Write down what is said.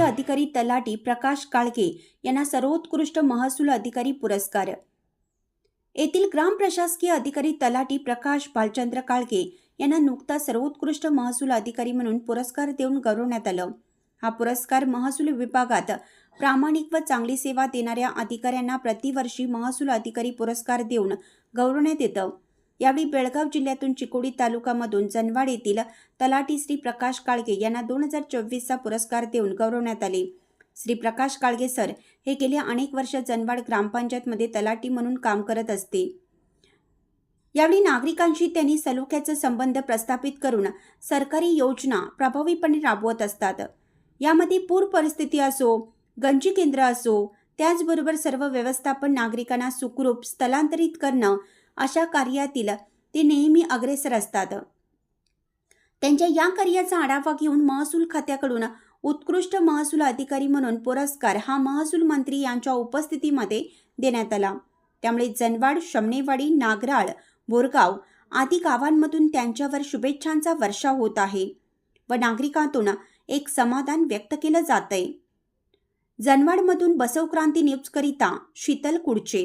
अधिकारी तलाटी प्रकाश काळके यांना सर्वोत्कृष्ट महसूल अधिकारी पुरस्कार. येथील ग्राम प्रशासकीय अधिकारी तलाटी प्रकाश भालचंद्र काळके यांना नुकता सर्वोत्कृष्ट महसूल अधिकारी म्हणून पुरस्कार देऊन गौरवण्यात आलं. हा पुरस्कार महसूल विभागात प्रामाणिक व चांगली सेवा देणाऱ्या अधिकाऱ्यांना प्रतिवर्षी महसूल अधिकारी पुरस्कार देऊन गौरवण्यात येतं. यावेळी बेळगाव जिल्ह्यातून चिकोडी तालुक्यामधून जनवाड येथील तलाटी श्री प्रकाश काळगे यांना दोन हजार चोवीसचा पुरस्कार देऊन गौरवण्यात आले. श्री प्रकाश काळगे सर हे गेल्या अनेक वर्ष जनवाड ग्रामपंचायतमध्ये तलाटी म्हणून काम करत असते. यावेळी नागरिकांशी त्यांनी सलोख्याचा संबंध प्रस्थापित करून सरकारी योजना प्रभावीपणे राबवत असतात. यामध्ये पूर परिस्थिती असो गंजी केंद्र असो त्याचबरोबर सर्व व्यवस्थापन नागरिकांना सुखरूप स्थलांतरित करणं अशा कार्यातील ते नेहमी अग्रेसर असतात. त्यांच्या या कार्याचा आढावा घेऊन महसूल खात्याकडून उत्कृष्ट महसूल अधिकारी म्हणून पुरस्कार हा महसूल मंत्री यांच्या उपस्थितीमध्ये देण्यात आला. त्यामुळे जनवाड शमनेवाडी नागराळ बोरगाव आदी गावांमधून त्यांच्यावर शुभेच्छांचा वर्षाव होत आहे व नागरिकांतून एक समाधान व्यक्त केलं जात आहे जनवाडमधून बसवक्रांती न्यूजकरिता शीतल कुडचे